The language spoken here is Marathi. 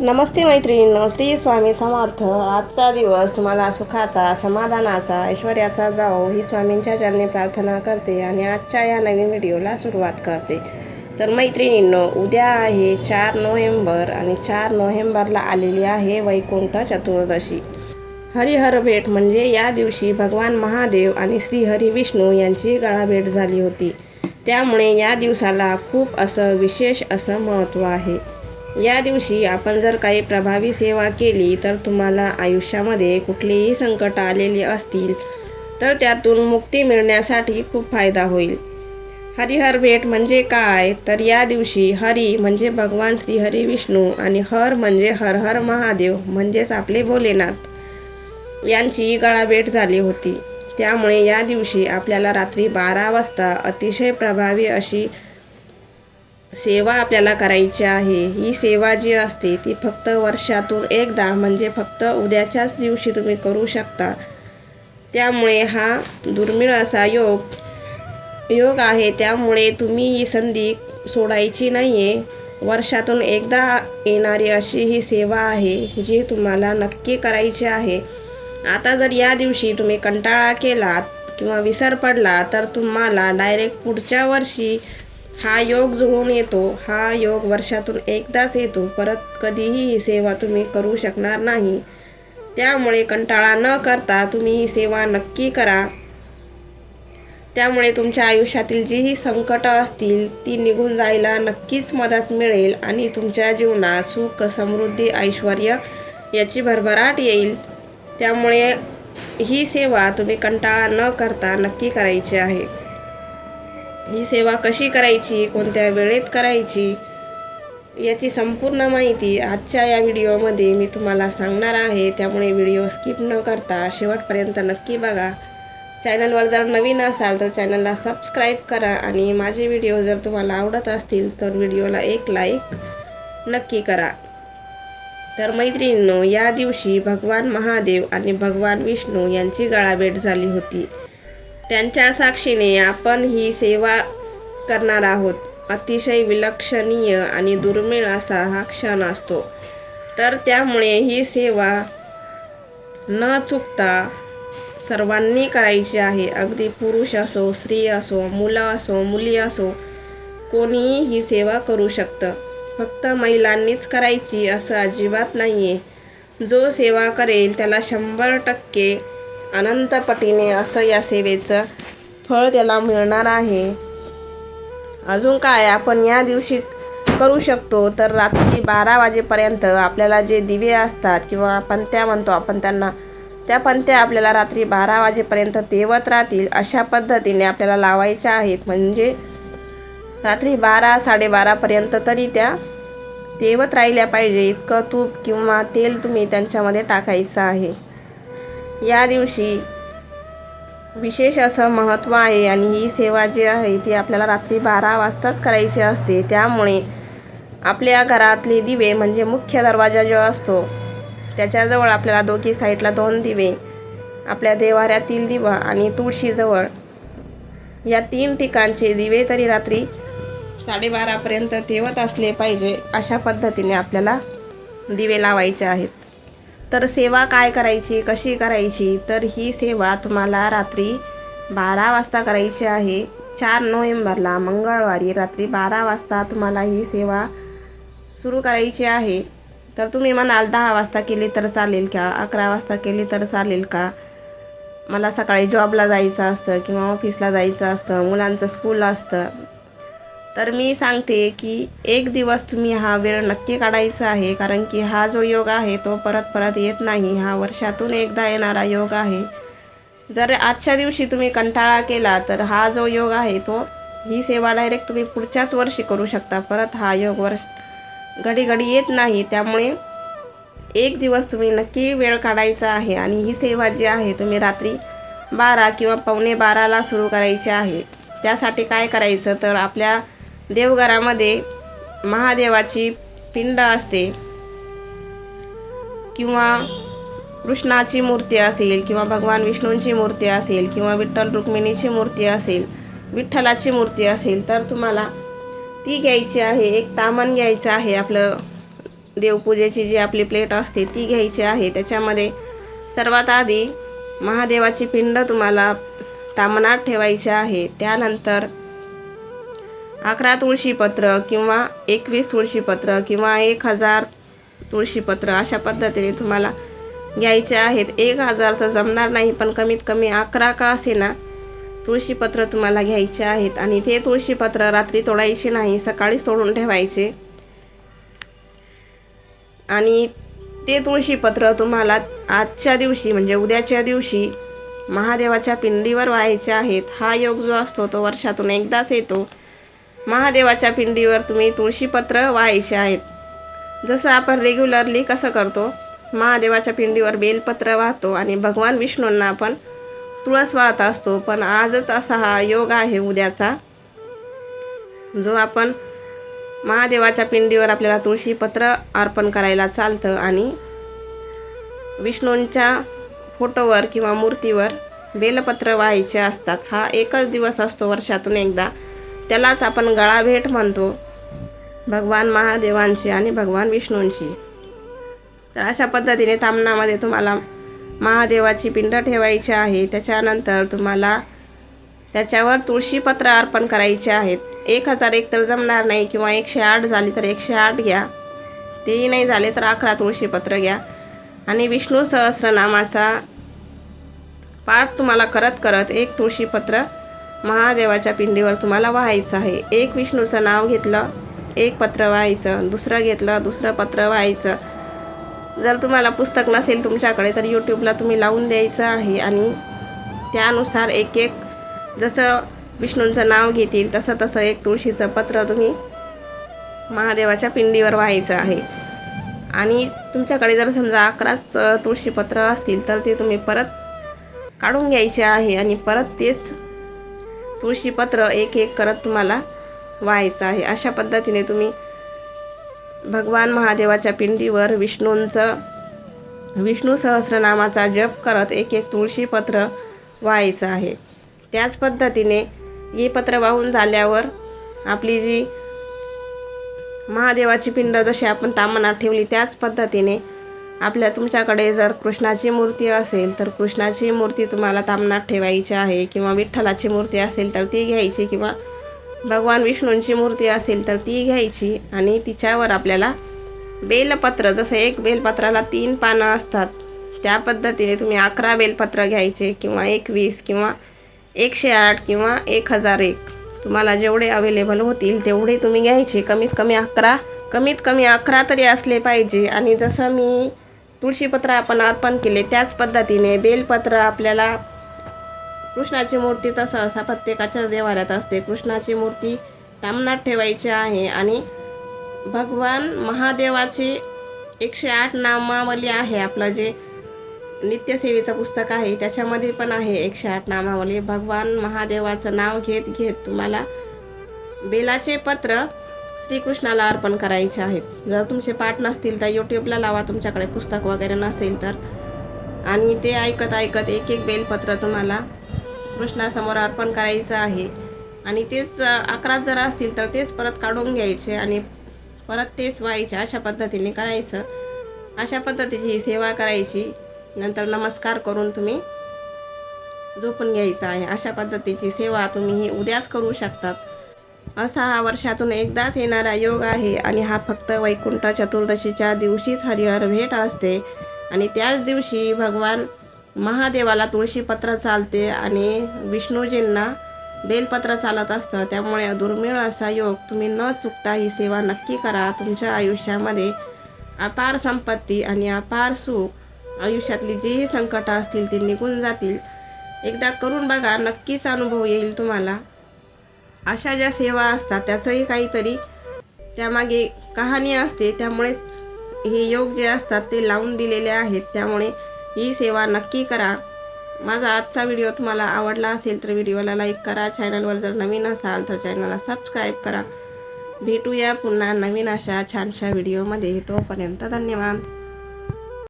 नमस्ते मैत्रिणींनो श्री स्वामी समर्थ. आजचा दिवस तुम्हाला सुखाचा समाधानाचा ऐश्वर्याचा जाओ ही स्वामींच्या चरणी प्रार्थना करते आणि आजच्या या नवीन व्हिडिओला सुरुवात करते. तर मैत्रिणींनो उद्या आहे चार नोव्हेंबर आणि चार नोव्हेंबरला आलेली आहे वैकुंठ चतुर्दशी. हरिहर भेट म्हणजे या दिवशी भगवान महादेव आणि श्री हरी विष्णू यांची गळाभेट झाली होती. त्यामुळे या दिवसाला खूप असं विशेष असं महत्त्व आहे. या दिवशी आपण जर काही प्रभावी सेवा केली तर तुम्हाला आयुष्यामध्ये कुठलीही संकट आलेली असतील तर त्यातून मुक्ती मिळण्यासाठी खूप फायदा होईल. हरिहर भेट म्हणजे काय? तर या दिवशी हरी म्हणजे भगवान श्री हरी विष्णू आणि हर म्हणजे हर हर महादेव म्हणजेच आपले भोलेनाथ यांची गळाभेट झाली होती. त्यामुळे या दिवशी आपल्याला रात्री बारा वाजता अतिशय प्रभावी अशी सेवा आपल्याला करायची आहे. ही सेवा जी असते ती फक्त वर्षातून एकदा म्हणजे फक्त उद्याच्याच दिवशी तुम्ही करू शकता. त्यामुळे हा दुर्मिळ असा योग योग आहे. त्यामुळे तुम्ही ही संधी सोडायची नाही आहे वर्षातून एकदा येणारी अशी ही सेवा आहे जी तुम्हाला नक्की करायची आहे. आता जर या दिवशी तुम्ही कंटाळा केलात किंवा विसर पडला तर तुम्हाला डायरेक्ट पुढच्या वर्षी हा योग जुळून येतो हा योग वर्षातून एकदाच येतो परत कधीही ही सेवा तुम्ही करू शकणार नाही. त्यामुळे कंटाळा न करता तुम्ही ही सेवा नक्की करा. त्यामुळे तुमच्या आयुष्यातील जीही संकटं असतील ती निघून जायला नक्कीच मदत मिळेल आणि तुमच्या जीवनात सुख समृद्धी ऐश्वर याची भरभराट येईल. त्यामुळे ही सेवा तुम्ही कंटाळा न करता नक्की करायची आहे. ही सेवा कशी करायची कोणत्या वेळेत करायची याची संपूर्ण माहिती आजच्या या व्हिडिओमध्ये मी तुम्हाला सांगणार आहे. त्यामुळे व्हिडिओ स्किप न करता शेवटपर्यंत नक्की बघा. चॅनलवर जर नवीन असाल तर चॅनलला सबस्क्राईब करा आणि माझे व्हिडिओ जर तुम्हाला आवडत असतील तर व्हिडिओला एक लाईक नक्की करा. तर मैत्रिणींनो या दिवशी भगवान महादेव आणि भगवान विष्णू यांची गळाभेट झाली होती. त्यांच्या साक्षीने आपण ही सेवा करणार आहोत. अतिशय विलक्षणीय आणि दुर्मिळ असा हा क्षण असतो. तर त्यामुळे ही सेवा न चुकता सर्वांनी करायची आहे. अगदी पुरुष असो स्त्री असो मुलं असो मुली असो कोणीही ही सेवा करू शकतं. फक्त महिलांनीच करायची असं अजिबात नाही आहे जो सेवा करेल त्याला शंभर टक्के अनंतपटीने असं या सेवेचं फळ त्याला मिळणार आहे. अजून काय आपण या दिवशी करू शकतो तर रात्री बारा वाजेपर्यंत आपल्याला जे दिवे असतात किंवा आपण त्या म्हणतो आपण त्यांना त्या पंत्या आपल्याला रात्री बारा वाजेपर्यंत तेवत राहतील अशा पद्धतीने आपल्याला लावायच्या आहेत. म्हणजे रात्री बारा साडेबारापर्यंत तरी त्या तेवत राहिल्या पाहिजे. इतकं तूप किंवा तेल तुम्ही त्यांच्यामध्ये टाकायचं आहे. या दिवशी विशेष असं महत्त्व आहे आणि ही सेवा जी आहे ती आपल्याला रात्री बारा वाजताच करायची असते. त्यामुळे आपल्या घरातले दिवे म्हणजे मुख्य दरवाजा जो असतो त्याच्याजवळ आपल्याला दोघी साईडला दोन दिवे आपल्या देवाऱ्यातील दिवा आणि तुळशीजवळ या तीन ठिकाणचे दिवे तरी रात्री साडेबारापर्यंत तेवत असले पाहिजे अशा पद्धतीने आपल्याला दिवे लावायचे आहेत. तर सेवा काय करायची कशी करायची? तर ही सेवा तुम्हाला रात्री बारा वाजता करायची आहे. चार नोव्हेंबरला मंगळवारी रात्री बारा वाजता तुम्हाला ही सेवा सुरू करायची आहे. तर तुम्ही म्हणाल दहा वाजता केली तर चालेल का? अकरा वाजता केली तर चालेल का? मला सकाळी जॉबला जायचं असतं किंवा ऑफिसला जायचं असतं मुलांचं स्कूल असतं. तर मी सांगते की एक दिवस तुम्ही हा वेळ नक्की काढायचा आहे कारण की हा जो योग आहे तो परत परत येत नाही. हा वर्षातून एकदा येणारा योग आहे. जर आजच्या दिवशी तुम्ही कंटाळा केला तर हा जो योग आहे तो ही सेवा डायरेक्ट तुम्ही पुढच्याच वर्षी करू शकता. परत हा योग वर्ष घडी घडी येत नाही. त्यामुळे एक दिवस तुम्ही नक्की वेळ काढायचा आहे आणि ही सेवा जी आहे तुम्ही रात्री बारा किंवा पावणे बाराला सुरू करायची आहे. त्यासाठी काय करायचं? तर आपल्या देवघरामध्ये महादेवाची पिंड असते किंवा कृष्णाची मूर्ती असेल किंवा भगवान विष्णूंची मूर्ती असेल किंवा विठ्ठल रुक्मिणीची मूर्ती असेल विठ्ठलाची मूर्ती असेल तर तुम्हाला ती घ्यायची आहे. एक तामण घ्यायचं आहे आपलं देवपूजेची जी आपली प्लेट असते ती घ्यायची आहे. त्याच्यामध्ये सर्वात आधी महादेवाची पिंड तुम्हाला तामणात ठेवायची आहे. त्यानंतर अकरा तुळशीपत्र किंवा एकवीस तुळशीपत्र किंवा एक हजार तुळशीपत्र अशा पद्धतीने तुम्हाला घ्यायचे आहेत. एक हजार तर जमणार नाही पण कमीत कमी अकरा का असे ना तुळशीपत्र तुम्हाला घ्यायचे आहेत. आणि ते तुळशीपत्र रात्री तोडायचे नाही सकाळीच तोडून ठेवायचे. आणि ते तुळशीपत्र तुम्हाला आजच्या दिवशी म्हणजे उद्याच्या दिवशी महादेवाच्या पिंडीवर व्हायचे आहेत. हा योग जो असतो तो वर्षातून एकदाच येतो. महादेवाच्या पिंडीवर तुम्ही तुळशीपत्र व्हायचे आहेत. जसं आपण रेग्युलरली कसं करतो महादेवाच्या पिंडीवर बेलपत्र वाहतो आणि भगवान विष्णूंना आपण तुळस वाहत असतो. पण आजच असा हा योग आहे उद्याचा जो आपण महादेवाच्या पिंडीवर आपल्याला तुळशीपत्र अर्पण करायला चालतं आणि विष्णूंच्या फोटोवर किंवा मूर्तीवर बेलपत्र व्हायचे असतात. हा एकच दिवस असतो वर्षातून एकदा. त्यालाच आपण गळाभेट म्हणतो. भगवान महादेवांची आणि भगवान विष्णूंची. तर अशा पद्धतीने तामणामध्ये तुम्हाला महादेवाची पिंड ठेवायची आहे. त्याच्यानंतर तुम्हाला त्याच्यावर तुळशीपत्र अर्पण करायचे आहेत. एक हजार एक तर जमणार नाही किंवा एकशे आठ झाली तर एकशे आठ घ्या. तेही नाही झाले तर अकरा तुळशीपत्र घ्या. आणि विष्णू सहस्रनामाचा पाठ तुम्हाला करत करत एक तुळशीपत्र महादेवाच्या पिंडीवर तुम्हाला व्हायचं आहे. एक विष्णूचं नाव घेतलं एक पत्र व्हायचं दुसरं घेतलं दुसरं पत्र व्हायचं. जर तुम्हाला पुस्तक नसेल तुमच्याकडे तर यूट्यूबला तुम्ही लावून द्यायचं आहे आणि त्यानुसार एक एक जसं विष्णूंचं नाव घेतील तसं तसं एक तुळशीचं पत्र तुम्ही महादेवाच्या पिंडीवर व्हायचं आहे. आणि तुमच्याकडे जर समजा अकराच तुळशीपत्र असतील तर ते तुम्ही परत काढून घ्यायचे आहे आणि परत तेच तुळशीपत्र एक एक करत तुम्हाला व्हायचं आहे. अशा पद्धतीने तुम्ही भगवान महादेवाच्या पिंडीवर विष्णूंचं विष्णू सहस्रनामाचा जप करत एक एक तुळशीपत्र व्हायचं आहे. त्याच पद्धतीने हे पत्र वाहून झाल्यावर आपली जी महादेवाची पिंड जशी आपण तामणात ठेवली त्याच पद्धतीने आपल्या तुमच्याकडे जर कृष्णाची मूर्ती असेल तर कृष्णाची मूर्ती तुम्हाला तामनात ठेवायची आहे किंवा विठ्ठलाची मूर्ती असेल तर ती घ्यायची. किंवा भगवान विष्णूंची मूर्ती असेल तर ती घ्यायची. आणि तिच्यावर आपल्याला बेलपत्र जसं एक बेलपत्राला तीन पानं असतात त्या पद्धतीने तुम्ही अकरा बेलपत्र घ्यायचे किंवा एकवीस किंवा एकशे आठ किंवा एक हजार एक. तुम्हाला जेवढे अवेलेबल होतील तेवढे तुम्ही घ्यायचे. कमीत कमी अकरा कमीत कमी अकरा तरी असले पाहिजे. आणि जसं मी तुळशीपत्र आपण अर्पण केले. त्याच पद्धतीने बेलपत्र आपल्याला कृष्णाची मूर्ती तसं असा प्रत्येकाच्याच देवाऱ्यात असते. कृष्णाची मूर्ती तामनात ठेवायची आहे आणि भगवान महादेवाची एकशे आठ नामावली आहे. आपलं जे नित्यसेवेचं पुस्तक आहे त्याच्यामध्ये पण आहे एकशे आठ नामावली. भगवान महादेवाचं नाव घेत घेत तुम्हाला बेलाचे पत्र श्रीकृष्णाला अर्पण करायचे आहेत. जर तुमचे पाठ नसतील तर यूट्यूबला लावा तुमच्याकडे पुस्तक वगैरे नसेल तर. आणि ते ऐकत ऐकत एक एक बेलपत्र तुम्हाला कृष्णासमोर अर्पण करायचं आहे. आणि तेच अकरा जर असतील तर तेच परत काढून घ्यायचे आणि परत तेच व्हायचे अशा पद्धतीने करायचं. अशा पद्धतीची ही सेवा करायची. नंतर नमस्कार करून तुम्ही झोपून घ्यायचं आहे. अशा पद्धतीची सेवा तुम्ही ही उद्याच करू शकतात. असा हा वर्षातून एकदाच येणारा योग आहे आणि हा फक्त वैकुंठ चतुर्दशीच्या दिवशीच हरिहर भेट असते. आणि त्याच दिवशी भगवान महादेवाला तुळशीपत्र चालते आणि विष्णूजींना बेलपत्र चालत असतं. त्यामुळे दुर्मिळ असा योग तुम्ही न चुकता ही सेवा नक्की करा. तुमच्या आयुष्यामध्ये अपार संपत्ती आणि अपार सुख आयुष्यातली जीही संकटं असतील ती निघून जातील. एकदा करून बघा नक्कीच अनुभव येईल तुम्हाला. अशा ज्या सेवा असतात त्याचंही काहीतरी त्यामागे कहाणी असते. त्यामुळेच हे योग जे असतात ते लावून दिलेले आहेत. त्यामुळे ही सेवा नक्की करा. माझा आजचा व्हिडिओ तुम्हाला आवडला असेल तर व्हिडिओला लाईक करा. चॅनलवर जर नवीन असाल तर चॅनलला सबस्क्राईब करा. भेटूया पुन्हा नवीन अशा छानशा व्हिडिओमध्ये. तोपर्यंत धन्यवाद.